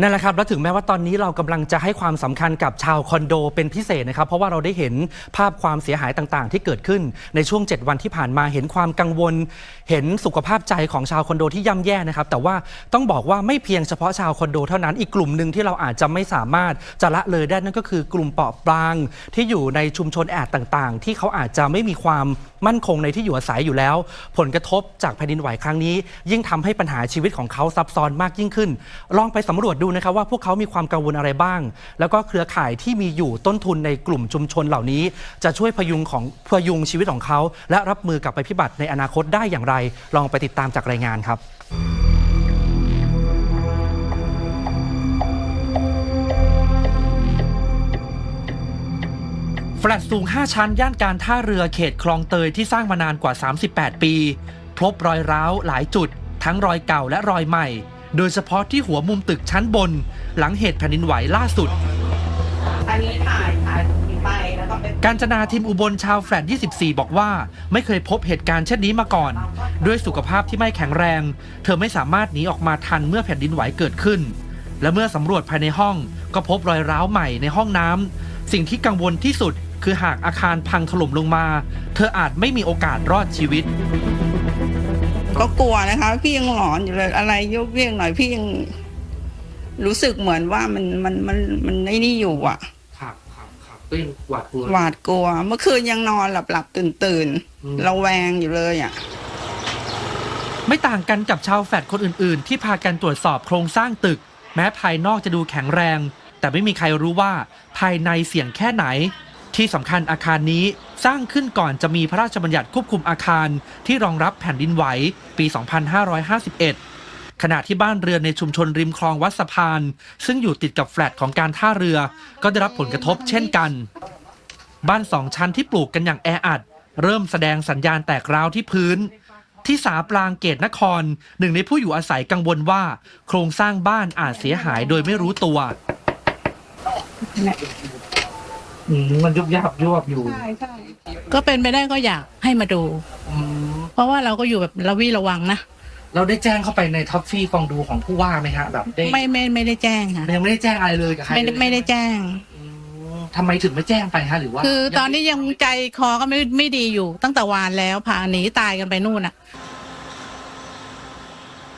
นั่นแหละครับ แล้วถึงแม้ว่าตอนนี้เรากำลังจะให้ความสำคัญกับชาวคอนโดเป็นพิเศษนะครับ เพราะว่าเราได้เห็นภาพความเสียหายต่างๆ ที่เกิดขึ้นในช่วง 7 วันที่ผ่านมาเห็นความกังวล เห็นสุขภาพใจของชาวคอนโดที่ย่ำแย่นะครับ แต่ว่าต้องบอกว่าไม่เพียงเฉพาะชาวคอนโดเท่านั้นอีกกลุ่มหนึ่งที่เราอาจจะไม่สามารถจะละเลยได้นั่นก็คือกลุ่มเปราะบาง ที่อยู่ในชุมชนแอดต่างๆ ที่เขาอาจจะไม่มีความ มั่นคงในที่อยู่อาศัยอยู่แล้ว ผลกระทบจากแผ่นดินไหวครั้งนี้ ยิ่งทำให้ปัญหาชีวิตของเขาซับซ้อนมากยิ่งขึ้น ลองไปสำรวจดูนะครับว่าพวกเขามีความกังวลอะไรบ้าง แล้วก็เครือข่ายที่มีอยู่ต้นทุนในกลุ่มชุมชนเหล่านี้ จะช่วยพยุงของพยุงชีวิตของเขา และรับมือกับภัยพิบัติในอนาคตได้อย่างไร ลองไปติดตามจากรายงานครับ แฟลตสูง 5 ชั้น ย่านการท่าเรือเขตคลองเตยที่สร้างมานานกว่า 38 ปี พบรอยร้าวหลายจุด ทั้งรอยเก่าและรอยใหม่ โดยเฉพาะที่หัวมุมตึกชั้นบน หลังเหตุแผ่นดินไหวล่าสุด อันนี้ถ่ายถ่ายตรงนี้ไปแล้วก็เป็นการจนาทิมอุบลชาวแฟลต 24 บอกว่า ไม่เคยพบเหตุการณ์เช่นนี้มาก่อน ด้วยสุขภาพที่ไม่แข็งแรง เธอไม่สามารถหนีออกมาทันเมื่อแผ่นดินไหวเกิดขึ้น และเมื่อสำรวจภายในห้องก็พบรอยร้าวใหม่ในห้องน้ำสิ่งที่กังวลที่สุด คือหากอาคารพังถล่มลงมา เธออาจไม่มีโอกาสรอดชีวิต ก็กลัวนะคะ พี่ยังหลอนอยู่เลยอะไรยกเรียกหน่อยพี่ยังรู้สึกเหมือนว่ามันมันมันมันไอ้นี่อยู่อะครับครับครับก็ยังหวาดกลัวหวาดกลัว เมื่อคืนยังนอนหลับหลับตื่นตื่นอืมระแวงอยู่เลยอะไม่ต่างกันกับชาวแฟลตคนอื่น ๆ ที่พากันตรวจสอบโครงสร้างตึก แม้ภายนอกจะดูแข็งแรง แต่ไม่มีใครรู้ว่าภายในเสี่ยงแค่ไหน ที่สำคัญอาคารนี้สร้างขึ้นก่อนจะมีพระราชบัญญัติควบคุมอาคารที่รองรับแผ่นดินไหวปี 2551 ขณะที่บ้านเรือนในชุมชนริมคลองวัดสะพาน ซึ่งอยู่ติดกับแฟลตของการท่าเรือ ก็ได้รับผลกระทบเช่นกัน บ้านสองชั้นที่ปลูกกันอย่างแออัด เริ่มแสดงสัญญาณแตกร้าวที่พื้น ที่สาปรางเกตนคร หนึ่งในผู้อยู่อาศัยกังวลว่า โครงสร้างบ้านอาจเสียหายโดยไม่รู้ตัว มันยุบยับยวบอยู่ใช่ใช่ก็เป็นไปได้ก็อยากให้มาดูเพราะว่าเราก็อยู่แบบระวีระวังนะเราได้แจ้งเข้าไปในท็อปฟี่ฟองดูของผู้ว่าไหมฮะแบบได้ไม่ไม่ไม่ได้แจ้งค่ะยังไม่ได้แจ้งอะไรเลยกับใครไม่ได้ไม่ได้แจ้ง อืมทำไมถึงไม่แจ้งไปฮะหรือว่าคือตอนนี้ยังใจคอก็ไม่ไม่ดีอยู่ตั้งแต่วานแล้วพาหนีตายกันไปนู่นอะ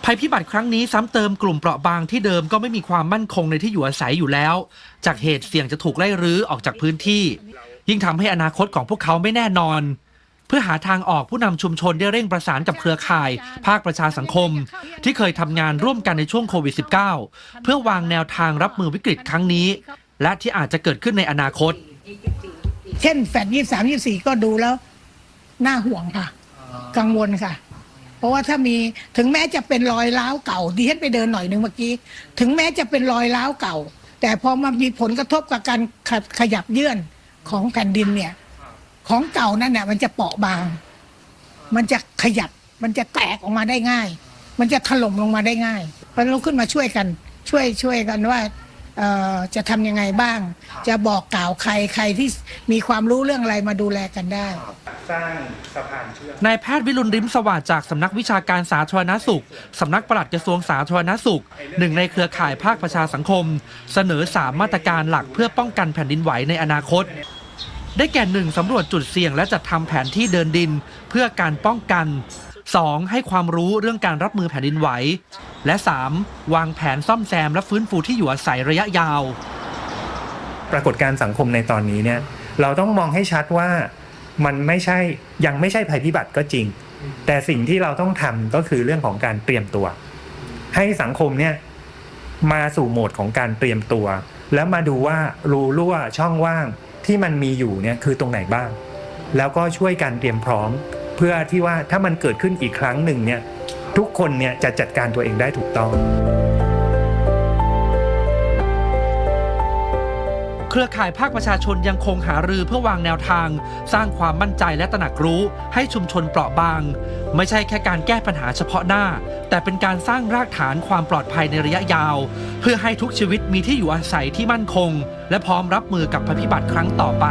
ภัยพิบัติครั้งนี้ซ้ำเติมกลุ่มเปราะบางที่เดิมก็ไม่มีความมั่นคงในที่อยู่อาศัยอยู่แล้ว จากเหตุเสี่ยงจะถูกไล่รื้อออกจากพื้นที่ ยิ่งทำให้อนาคตของพวกเขาไม่แน่นอน เพื่อหาทางออกผู้นำชุมชนได้เร่งประสานกับเครือข่าย ภาคประชาสังคม ที่เคยทำงานร่วมกันในช่วงโควิด -19 เพื่อวางแนวทางรับมือวิกฤตครั้งนี้ และที่อาจจะเกิดขึ้นในอนาคต เช่นแฟดยี่สามยี่สี่ก็ดูแล้ว น่าห่วงค่ะ กังวลค่ะ เพราะว่าถ้ามีถึงแม้จะเป็นรอยร้าวเก่าดิฉันไปเดินหน่อยหนึ่งเมื่อกี้ ถึงแม้จะเป็นรอยร้าวเก่า แต่พอมามีผลกระทบกับการขขยับเยื่อนของแผ่นดินเนี่ย ของเก่านั่นน่ะมันจะเปราะบาง มันจะขยับมันจะแตกออกมาได้ง่าย มันจะถล่มลงมาได้ง่ายเพราะเราขึ้นมาช่วยกัน ช่วยช่วยกันว่าจะทำยังไงบ้าง จะบอกกล่าวใครใครที่มีความรู้เรื่องอะไรมาดูแลกันได้ สร้างสะพานเชื่อม นายแพทย์วิรุณริมสวัสดิ์จากสำนักวิชาการสาธารณสุข สำนักปลัดกระทรวงสาธารณสุข หนึ่งในเครือข่ายภาคประชาสังคม เสนอ 3 มาตรการหลักเพื่อป้องกันแผ่นดินไหวในอนาคต ได้แก่หนึ่งสำรวจจุดเสี่ยงและจัดทำแผนที่เดินดิน เพื่อการป้องกัน 2. ให้ความรู้เรื่องการรับมือแผ่นดินไหว และ 3. วางแผนซ่อมแซมและฟื้นฟูที่อยู่อาศัยระยะยาว ปรากฏการณ์สังคมในตอนนี้เนี่ยเราต้องมองให้ชัดว่า มันไม่ใช่ยังไม่ใช่ภัยพิบัติก็จริง แต่สิ่งที่เราต้องทำก็คือเรื่องของการเตรียมตัว ให้สังคมเนี่ยมาสู่โหมดของการเตรียมตัว แล้วมาดูว่ารูรั่วช่องว่างที่มันมีอยู่เนี่ยคือตรงไหนบ้าง แล้วก็ช่วยกันเตรียมพร้อม เพื่อที่ว่าถ้ามันเกิดขึ้นอีกครั้งหนึ่งเนี่ยทุกคนเนี่ยจะจัดการตัวเองได้ถูกต้อง เครือข่ายภาคประชาชนยังคงหารือเพื่อวางแนวทาง สร้างความมั่นใจและตระหนักรู้ให้ชุมชนเปราะบาง ไม่ใช่แค่การแก้ปัญหาเฉพาะหน้า แต่เป็นการสร้างรากฐานความปลอดภัยในระยะยาว เพื่อให้ทุกชีวิตมีที่อยู่อาศัยที่มั่นคง และพร้อมรับมือกับภัยพิบัติครั้งต่อไป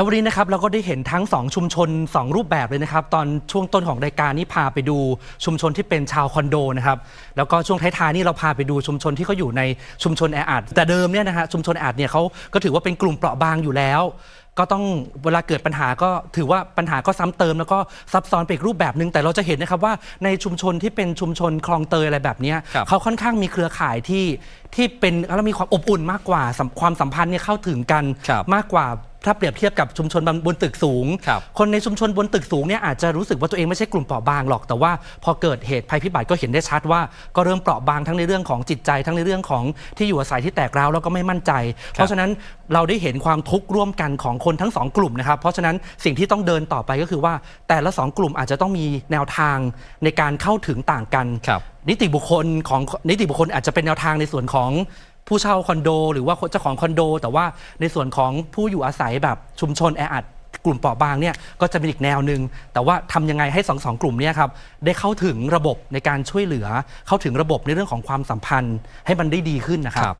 แล้ววันนี้นะครับเราก็ได้เห็นทั้ง 2 ชุมชน 2 รูปแบบเลยนะครับ ตอนช่วงต้นของรายการนี้พาไปดูชุมชนที่เป็นชาวคอนโดนะครับแล้วก็ช่วงท้ายๆนี่เราพาไปดูชุมชนที่เขาอยู่ในชุมชนแออัดแต่เดิมเนี่ยนะฮะชุมชนแออัดเนี่ยเขาก็ถือว่าเป็นกลุ่มเปราะบางอยู่แล้ว ก็ต้องเวลาเกิดปัญหาก็ถือว่าปัญหาก็ซ้ำเติม แล้วก็ซับซ้อนไปอีกรูปแบบหนึ่งแต่เราจะเห็นนะครับว่าในชุมชนที่เป็นชุมชนคลองเตยอะไรแบบเนี้ยครับเขาค่อนข้างมีเครือข่ายที่ที่เป็นแล้วมีความอบอุ่นมากกว่าสัมความสัมพันธ์เนี่ยเข้าถึงกันครับมากกว่า ถ้าเปรียบเทียบกับชุมชนบนตึกสูงครับคนในชุมชนบนตึกสูงเนี่ยอาจจะรู้สึกว่าตัวเองไม่ใช่กลุ่มเปราะบางหรอก แต่ว่าพอเกิดเหตุภัยพิบัติก็เห็นได้ชัดว่า ก็เริ่มเปราะบางทั้งในเรื่องของจิตใจทั้งในเรื่องของที่อยู่อาศัยที่แตกร้าวแล้วก็ไม่มั่นใจ เพราะฉะนั้นเราได้เห็นความทุกข์ร่วมกันของคนทั้งสองกลุ่มนะครับ เพราะฉะนั้นสิ่งที่ต้องเดินต่อไปก็คือว่า แต่ละสองกลุ่มอาจจะต้องมีแนวทางในการเข้าถึงต่างกันครับนิติบุคคลของนิติบุคคลอาจจะเป็นแนวทางในส่วนของ ผู้เช่าคอนโด หรือว่าเจ้าของคอนโด แต่ว่าในส่วนของผู้อยู่อาศัยแบบชุมชนแออัดกลุ่มเปราะบางเนี่ยก็จะเป็นอีกแนวหนึ่งแต่ว่าทำยังไงให้สองสองกลุ่มเนี้ครับได้เข้าถึงระบบในการช่วยเหลือ เข้าถึงระบบในเรื่องของความสัมพันธ์ให้มันได้ดีขึ้นนะครับ